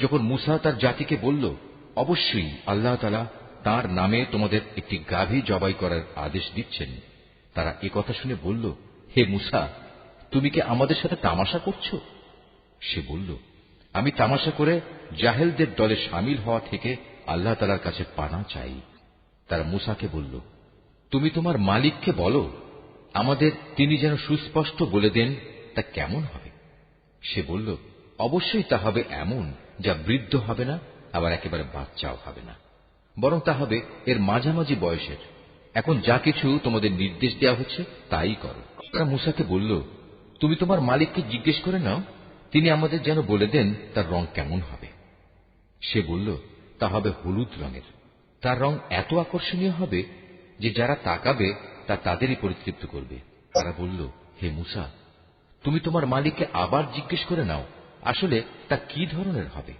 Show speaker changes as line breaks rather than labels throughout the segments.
যখন মুসা তার জাতিকে বলল, অবশ্যই আল্লাহ তালা তার নামে তোমাদের একটি গাভী জবাই করার আদেশ দিচ্ছেন। তারা এ কথা শুনে বলল, হে মুসা, তুমি কি আমাদের সাথে তামাশা করছ? সে বলল, আমি তামাশা করে জাহেলদের দলে সামিল হওয়া থেকে আল্লাহ তালার কাছে পানা চাই। তারা মুসাকে বলল, তুমি তোমার মালিককে বলো, আমাদের তিনি যেন সুস্পষ্ট বলে দেন তা কেমন হবে? সে বলল, অবশ্যই তা হবে এমন যা বৃদ্ধ হবে না, আবার একেবারে বাচ্চাও হবে না। বরং তা হবে এর মাঝামাঝি বয়সের। এখন যা কিছু তোমাদের নির্দেশ দেওয়া হচ্ছে, তাই করো। তারা মুসাকে বলল, তুমি তোমার মালিককে জিজ্ঞেস করে নাও। তিনি আমাদের যেন বলে দেন তার রং কেমন হবে। সে বলল, তা হবে হলুদ রঙের। তার রং এত আকর্ষণীয় হবে যে যারা তাকাবে, তা তাদেরই পরিতৃপ্ত করবে। তারা বলল, হে মুসা, তুমি তোমার মালিককে আবার জিজ্ঞেস করে নাও। আসলে তা কি ধরনের হবে?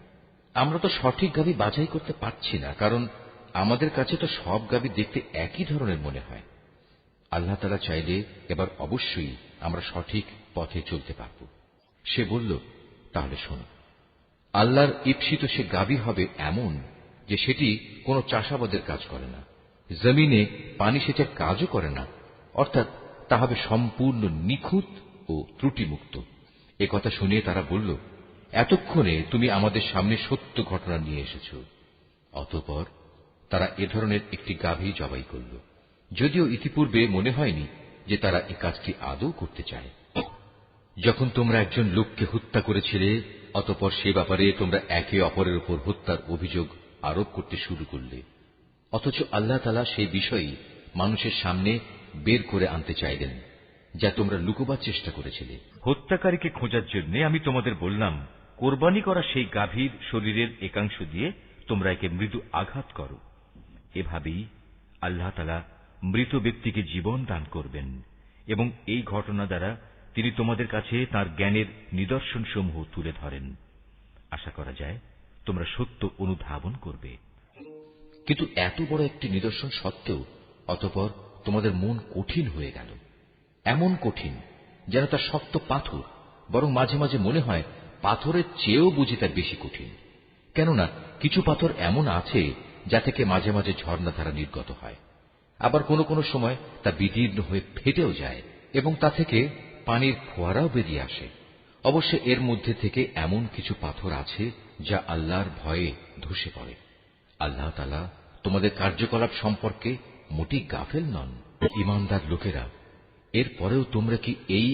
আমরা তো সঠিক গাবি বাছাই করতে পারছি না, কারণ আমাদের কাছে তো সব গাবি দেখতে একই ধরনের মনে হয়। আল্লাহ তালা চাইলে এবার অবশ্যই আমরা সঠিক পথে চলতে পারব। সে বলল, তাহলে শোনো, আল্লাহর ঈপ্সিত সে গাবি হবে এমন যে সেটি কোনো চাষাবাদের কাজ করে না। জমিনে পানি সেচের কাজও করে না, অর্থাৎ তা হবে সম্পূর্ণ নিখুঁত ও ত্রুটিমুক্ত। কথা শুনে তারা বলল, এতক্ষণে তুমি আমাদের সামনে সত্য ঘটনা নিয়ে এসেছ। অতপর তারা এ ধরনের একটি গাভী জবাই করল। যদিও ইতিপূর্বে মনে হয়নি যে তারা এ কাজটি আদৌ করতে চায়। যখন তোমরা একজন লোককে হত্যা করেছিলে, অতপর সে ব্যাপারে তোমরা একে অপরের উপর হত্যার অভিযোগ আরোপ করতে শুরু করলে। অথচ আল্লাহ তালা সেই বিষয়ই মানুষের সামনে বের করে আনতে চাইলেন। যা তোমরা লুকোবার চেষ্টা করেছিলে।
হত্যাকারীকে খোঁজার জন্য আমি তোমাদের বললাম কোরবানি করা সেই গাভীর শরীরের একাংশ দিয়ে তোমরা একে মৃদু আঘাত করো। এভাবেই আল্লাহ তালা মৃত ব্যক্তিকে জীবন দান করবেন এবং এই ঘটনা দ্বারা তিনি তোমাদের কাছে তার জ্ঞানের নিদর্শন সমূহ তুলে ধরেন। আশা করা যায় তোমরা সত্য অনুধাবন করবে।
কিন্তু এত বড় একটি নিদর্শন সত্ত্বেও অতপর তোমাদের মন কঠিন হয়ে গেল। এমন কঠিন যেন তা শক্ত পাথর, বরং মাঝে মাঝে মনে হয় পাথরের চেয়েও বুঝি তার বেশি কঠিন। কেননা কিছু পাথর এমন আছে যা থেকে মাঝে মাঝে ঝর্ণাধারা নির্গত হয়। আবার কোনো কোনো সময় তা বিদীর্ণ হয়ে ফেটেও যায় এবং তা থেকে পানির ফোয়ারাও বেরিয়ে আসে। অবশ্য এর মধ্যে থেকে এমন কিছু পাথর আছে যা আল্লাহর ভয়ে ধসে পড়ে। আল্লাহ তালা তোমাদের কার্যকলাপ সম্পর্কে মোটেই গাফেল নন। ইমানদার লোকেরা এরপরেও তোমরা কি এই